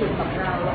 กับที่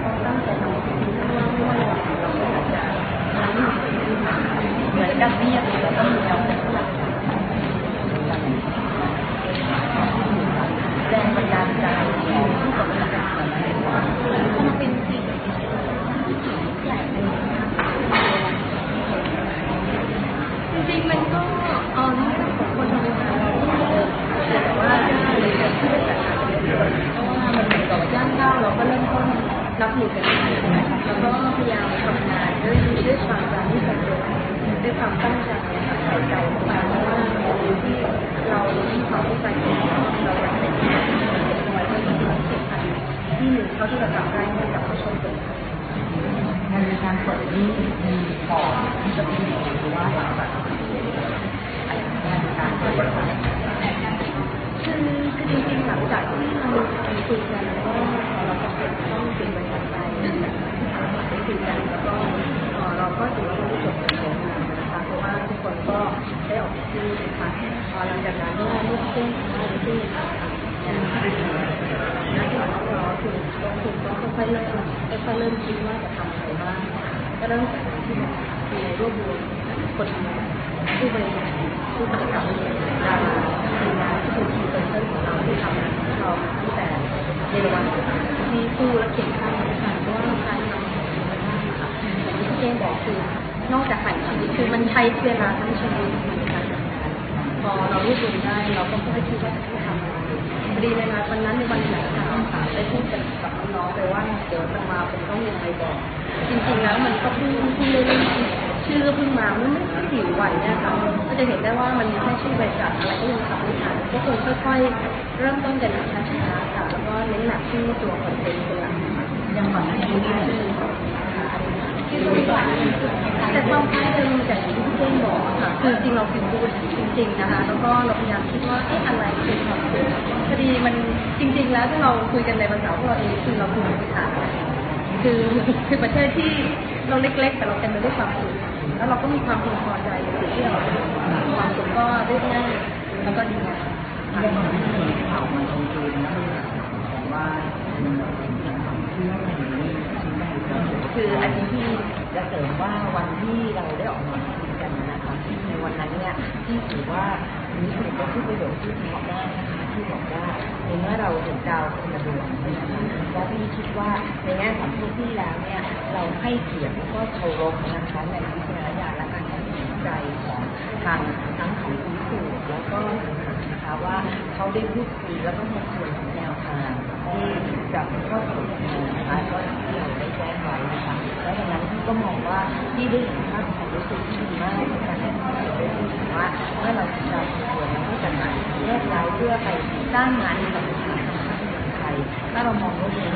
ส้นมาที่นักที่เริ่มค่อยๆเริ่มคิดว่าจะทำอะไรบ้างก็เริ่มจากที่มีรวบรวมคนผู้บริหารผู้ประกอบการดาราทีมงานที่เป็นทีมเป็นเพื่อนของเราที่ทำให้ เราตั้งแต่ในวันที่สู้และเขียนข้างกันเพราะว่าการทำค่ะอย่างที่เจนบอกคือนอกจากฝ่ายชีวิตคือมันใช้เวลาทั้งชีวิตในการทำงานพอเรารวบรวมได้เราก็ไม่คิดว่าจะต้องทำอะไรพอดีในวันนั้นในวันไหนค่ะได้พูดกับน้องๆไปว่าเดี๋ยวจะมาเป็นต้องยังไงบอก จริงๆแล้วมันก็เพิ่งเพิ่งได้ ชื่อเพิ่งมาไม่ไม่กี่วันเนี่ยค่ะก็จะเห็นได้ว่ามันมีแค่ชื่อบริษัทอะไรก็ยังทำไม่ทันก็คงค่อยๆเริ่มต้นกันช้าๆค่ะแล้วก็เน้นหนักที่ตัวคอนเทนต์เป็นหลักยังก่อนหน้านี้ได้ที่บริษัทแต่ความคล้ายเดิมจากที่พี่เจ้งบอกค่ะคือจริงเราฟิลพูดจริง ๆนะคะ แล้วก็เราพยายามคิดว่าเอ๊ะอะไรคือความสุขพอดีมันจริง ๆ แล้วถ้าเราคุยกันในภาษาของเราเองคือเราคุยภาษา คือคือประเทศที่เราเล็กๆ แต่เราเต็มไปด้วยความสุขแล้วเราก็มีความพึงพอใจในสิ่งที่เราทำความสุขก็เรียบง่ายแล้วก็ดีงามยังก่อนหน้านี้ข่าวมันโอเคนะบอกว่ายังทำเชื่ออะไรนี้คืออันนี้ที่จะเสริมว่าวันที่เราได้ออกมาคุยกันนะคะในวันนั้นเนี่ยที่ถือว่ามีคนก็พูดประโยชน์ที่เหมาะมากนะคะ ที่บอกว่าในเมื่อเราถึงดาวคนละดวงนะคะแล้วพี่คิดว่าในแง่ของทุกที่แล้วเนี่ยเราให้เกียรติแล้วก็เคารพนะคะในวิจารณญาณและการตัดสินใจของทางทั้งของผู้สูแล้วก็นะคะว่าเขาได้พูดคุยแล้วก็มีส่วนของแนวทางที่จะเข้าสู่นะคะก็ที่เราได้แจ้งไว้นะคะแล้วดังนั้นพี่ก็มองว่าที่ได้เห็นภาพ สึกที่ดีมากในการที่เราได้พูดถึงว่าเมื่อเราจะทำส่วนแล้วก็จะมาแยกย้ายเพื่อไปสร้างงานในสังคมไทยถ้าเรามองโลกนี้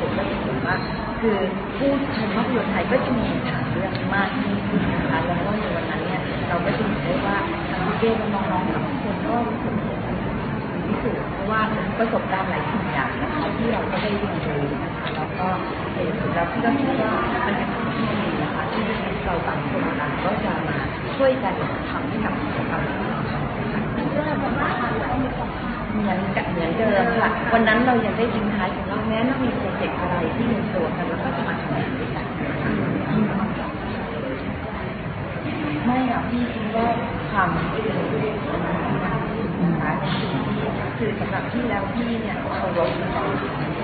ผมก็จะเห็นว่า คือผู้ชมภาพยนตร์ไทยก็จะมีทางเลือกมากยิ่งขึ้นนะคะแล้วก็ในวันนั้นเนี่ยเราก็จะเห็นได้ว่าทางพี่เก้และน้องๆทุกคนก็สมควรพิสูจน์เพราะว่าประสบการณ์หลายสิ่งอย่างนะคะที่เราก็ได้เรียนรู้นะคะแล้วก็ในสุดแล้วพี่ก็คิดว่ามันเป็น ดีนะคะที่เราต่างคนต่างก็จะมาช่วยกันทำให้กับกิจกรรมที่เราทำก็แบบว่าเรามีความเหมือนกับเหมือนเดิมค่ะ วันนั้นเรายังได้ทิ้งท้ายกันว่าแม้ว่ามีโปรเจกต์อะไรที่มีตัวกันแล้วก็จะมาทำงานด้วยกันไม่อะพี่คิดว่าความไม่เป็นเรื่องนะคะในสิ่งที่คือสำหรับพี่แล้วพี่เนี่ยเคารพ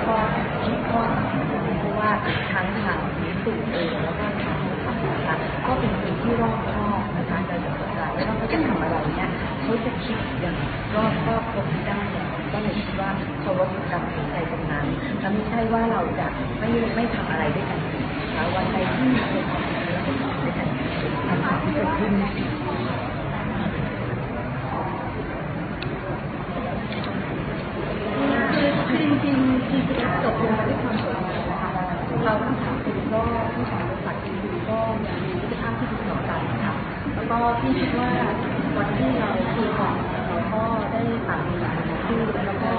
ข้อคิดข้อเพราะว่าทั้งทาง สูจน์เองแล้วก็ทางทางนะคะก็เป็นคนที่รอบคอบนะคะจะสถานการแล้วเขาจะทำอะไรเนี่ยเขาจะคิดอย่างรอบคอบครบด้านก็เลยคิดว่าเคารพการตัดสินใจตรงนั้นและไม่ใช่ว่าเราจะไม่ไม่ทำอะไรด้วยกันนะคะวันใดที่มีคนทำอะไรเราก็ทำด้วยกันทำสิ่งที่เกิดขึ้น คิดว่าวันที่เราคุยกันเราก็ได้ปรับมีหลายที่แล้วก็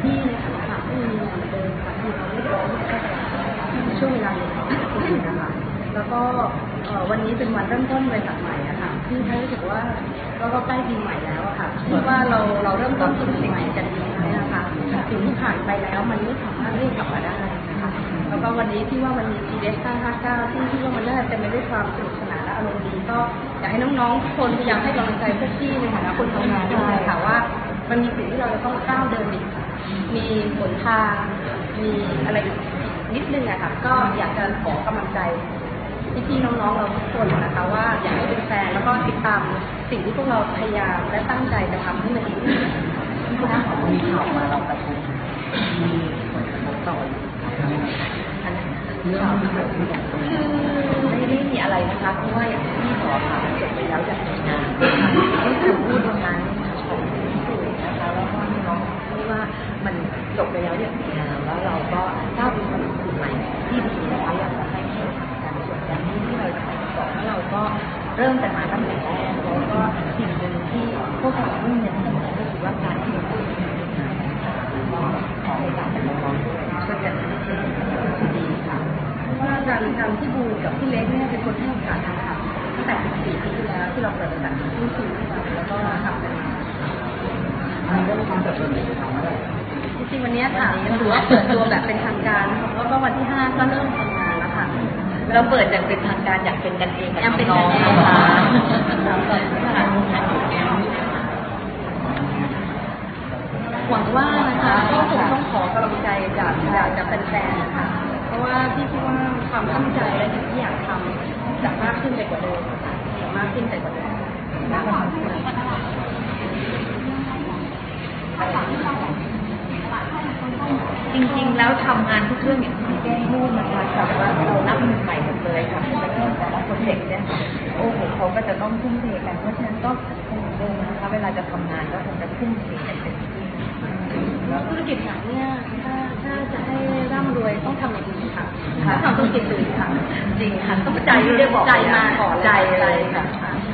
ที่ในฐานะที่มีงานเดินค่ะที่เราไม่ร้องก็จะช่วงเวลาหนึ่งนะคะแล้วก็วันนี้เป็นวันเริ่มต้นบริษัทใหม่อะคะที่ให้รู้สึกว่าเราก็ใกล้ปีใหม่แล้วอะค่ะคิดว่าเราเราเริ่มต้นปีใหม่กันดีไหมนะคะสิ่งที่ผ่านไปแล้วมันไม่สามารถเรียกกลับมาได้นะคะแล้วก็วันนี้ที่ว่ามันมี g ีเ s 959ที่ที่ว่ามันน่าจะเต็มไปด้วยความสนุกสนานและ อารมณ์ดีก็อยากให้น้องๆทุกคนพยายามให้กำลังใจพวกพี่ในฐานะคนทำงานด้วยค่ะว่า มันมีสิ่งที่เราจะต้องก้าวเดินอีกมีหนทางมีอะไรอีกนิดนึงอะค่ะก็อยากจะขอกำลังใจพี่ๆน้องๆเราทุกคนนะคะว่าอยากให้เป็นแฟนแล้วก็ติดตามสิ่งที่พวกเราพยายามและตั้งใจจะทำให้มันดีที่สุดที่คุณน้าของมีข่าวมาเรากระทบมีผลกระทบต่ออันเรื่องที่เกิดขึ้นอย่างตรงนี้ไม่ได้มีอะไร นะคะเพราะว่าอย่างที่พี่บอกค่ะมันจบไปแล้วอย่างงานที่คือพูดตรงนั้นของพี่สุนะคะแล้วก็น้องที่ว่ามันจบไปแล้วอย่างสวยงามแล้วเราก็ก้าวไปสู่สิ่งใหม่ที่ดีนะคะอยากจะให้ให้การส่วนอย่างนี้ที่เราจะไปต่อแล้วเราก็เริ่มกันมาตั้งแต่แรกแล้วก็สิ่งหนึ่งที่พวกเรามุ่งเน้นตั้งแต่ก็คือว่าการที่เราพูดถึงงานก็ขอโอกาสจากน้องๆด้วยช่วยกันที่ดีค่ะ เพราะว่าการการที่บูกับพี่เล็กเนี่ยเป็นคนให้โอกาสทางทำตั้งแต่14ปีที่แล้วที่เราเปิดบริษัทที่คุยขึ้นมาแล้วก็ทำกันมาอันนี้ก็มีความเติบโตในทางว่าจริงๆวันเนี้ยค่ะถือว่าเปิดตัวแบบเป็นทางการแล้วก็วันที่5ก็เริ่มทำงานแล้วค่ะเราเปิดอย่างเป็นทางการอยากเป็นกันเองกับยังเป็นน้องกันๆเองนะคะหวังว่านะคะก็คงต้องขอกำลังใจจากจากจากแฟนๆนะคะเพราะ ว่าพี่คิดว่าความตั้งใจและสิ่งที่อยากทำจะมากขึ้นไปกว่าเดิมจะมากขึ้นไปกว่าเดิมจริงๆ แล้วทำงานทุกเรื่องอย่างที่แก้พูดนะคะแต่ว่าเรานับหนึ่งใหม่หมดเลยค่ะแต่ละโปรเจกต์เนี่ยโอ้โหเขาก็จะต้องทุ่มเทกันเพราะฉะนั้นก็คงเดิมนะคะเวลาจะทำงานก็คงจะทุ่มเทกันเต็มที่ธุรกิจไหนเนี่ยถ้า ถ้าจะให้ร่ำรวยต้องทำอย่างนี้ค่ะค่ะถ้าทำธุรกิจอื่นค่ะ จริงค่ะต้องใจไม่ได้บอกใจมาก่อนใจเลยค่ะ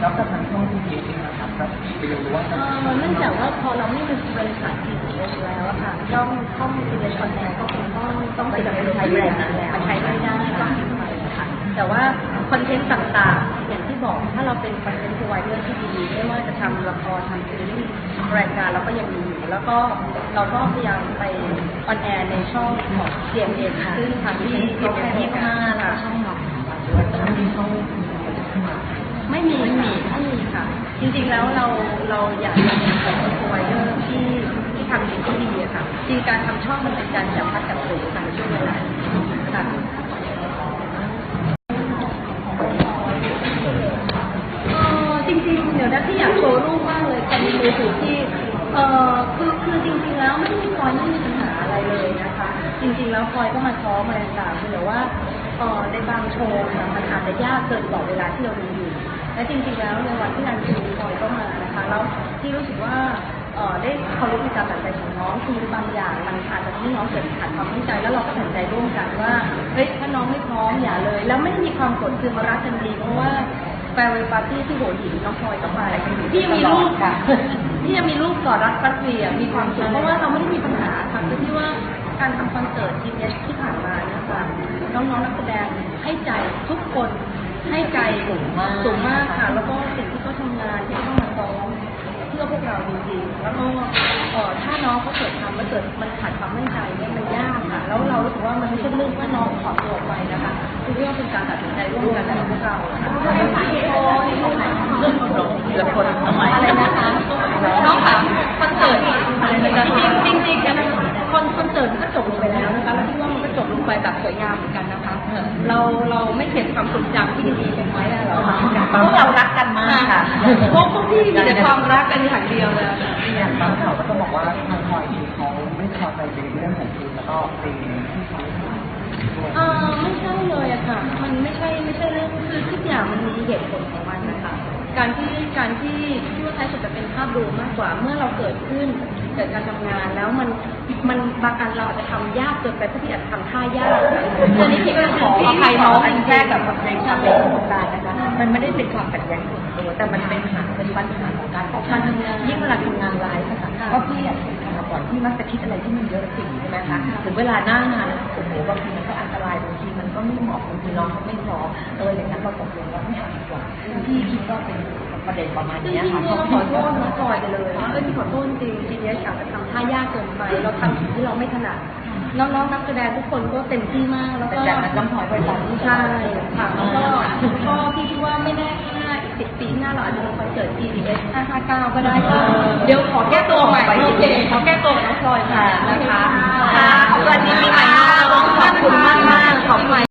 แล้วกับทางช่วงที่คิดนะครับก็ไปดูว่าเอ่อเนื่องจากว่าพอเราไม่เป็นบริษัทที่เแล้วอะค่ะย่อมต้องเป็นคอนแทนก็คงต้องต้องไปดำเนินใช้แบรนด์นั้นแล้วมันใช้ไม่ได้ก็ทิ้งไปนะคะ แต่ว่าคอนเทนต์ต่างๆ อย่างที่บอกถ้าเราเป็นคอนเทนต์พรอไวเดอร์ที่ดีไม่ว่าจะทำละครทำซีรีส์รายการเราก็ยังมีอยู่แล้วก็เราก็พยายามไปออนแอร์ในช่องของ CMA ค่ะซึ่งทางที่ที่แค่ยี่ห้าแล้วช่องหลักด้วยแต่ไม่มีช่องขึ้นมาไม่มีไม่มีไม่มีค่ะ จริงๆแล้วเราเราอยากจะเป็นคนพรอไวเดอร์ที่ที่ทำสิ่งที่ดีอะค่ะจริงการทำช่องมันเป็นการจับพัดจับผูค่ะในช่วงเวลาค่ะ เอ่อจริงๆ เดี๋ยวนะ ที่อยากโชว์รูปมากเลยเป็นมือถือที่เอ่อคือคือจริงๆแล้วไม่มีพลอยไม่มีปัญหาอะไรเลยนะคะ จริงๆแล้วพลอยก็มาซ้อมอะไรต่างๆแต่ว่าเอ่อในบางโชว์ค่ะมันอาจจะยากเกินกว่าเวลาที่เรามีอยู่ และจริงๆแล้วในวันที่งานคิวพลอยก็มานะคะแล้วที่รู้สึกว่าเอ่อได้เคารพในการตัดใจของน้องคือบางอย่างมันอาจจะทำให้น้องเกิดขาดความมั่นใจแล้วเราก็ตัดสินใจร่วมกันว่าเฮ้ยถ้าน้องไม่พร้อมอย่าเลย แล้วไม่ได้มีความกดคือมารักกันดีเพราะว่า แฟร์เวย์ปาร์ตี้ที่หัวหินน้องพลอยก็ไปพี่ยังมีรูปค่ะพี่ยังมีรูปกอดรัดฟัดเวียมีความสุขเพราะว่าเราไม่ได้มีปัญหาค่ะคือที่ว่าการทำคอนเสิร์ตทีเอสที่ผ่านมาเนี่ยค่ะน้องๆนักแสดงให้ใจทุกคนให้ใจสูงมากสูงมากค่ะ แล้วก็สิ่งที่เขาทำงานที่เขามาซ้อมเพื่อพวกเราจริงๆแล้วก็ถ้าน้องเขาเกิดทำแล้วเกิดมันขาดความมั่นใจเนี่ยมันยากค่ะ แล้วเรารู้สึกว่ามันไม่ใช่เรื่องว่าน้องขอตัวไปนะคะคือเรื่องเป็นการตัดสินใจร่วมกันของพวกเราค่ะเรื่องคนทำไมอะไรนะคะน้องค่ะคอนเสิร์ตจริงจริงๆกันคอนคอนเสิร์ตก็จบลงไปแล้วนะคะแล้วที่ว่ามันก็จบลงไปแบบสวยงามเหมือนกันนะคะ เราเราไม่เก็บความทรงจำที่ดีๆกันไว้อะเรา พวกเรารักกันมากค่ะพวกพวกพี่มีแต่ความรักกันอย่างเดียวเลยอย่างบางข่าวก็จะบอกว่าทางพลอยเองเขาไม่พอใจในเรื่องของคุณแล้วก็ตีที่เขาด้วยเออไม่ใช่เลยอะค่ะ มันไม่ใช่ไม่ใช่เรื่องคือทุกอย่างมันมีเหตุผลของมันนะคะการที่การที่ที่ว่าใช้สุดจะเป็นภาพรวมมากกว่า เมื่อเราเกิดขึ้นเกิดการทำงานแล้วมันมันบางอันเราอาจจะทำยากเกินไปเพราะที่อาจจะทำท่ายากเรื่องนี้พี่ก็ต้องขออภัยน้องอันแค่กับในความเป็นโครงการนะคะ มันไม่ได้เป็นความขัดแย้งส่วนตัว แต่มันเป็นปัญหาเป็นปัญหาของการของการทำงานยิ่งเวลาทำงานไลฟ์อะค่ะเพราะพี่อะทำมาก่อนพี่มักจะคิดอะไรที่มันเยอะสิ่งใช่ไหมคะถึงเวลาหน้างานโอ้โหบางทีมันก็อันตรายบางทีมันก็ไม่เหมาะบางทีน้องเขาไม่พร้อมเอออย่างนั้นเราตกลงว่าไม่เอาดีกว่าพี่คิดว่าเป็นประเด็นประมาณจริงเนี้ยๆค่ะเราขอโทษน้องพลอยไปเลยว่าเออที่ขอโทษจริงทีนี้อาจจะทำท่ายากเกินไป เราทำสิ่งที่เราไม่ถนัด น้องๆนักแสดงทุกคนก็เต็มที่มาก แล้วก็จากน้ำหอยไปต่อใช่ค่ะแล้วก็ก็พี่คิดว่าไม่แน่ถ้าอีกสิบปีหน้าเราอาจจะมีคอนเสิร์ต GDS 559 ก็ได้ก็เดี๋ยวขอแก้ตัวใหม่โอเคขอแก้ตัวน้องพลอยค่ะนะคะค่ะสวัสดีปีใหม่น้อขอบคุณมากมากขอบคุณ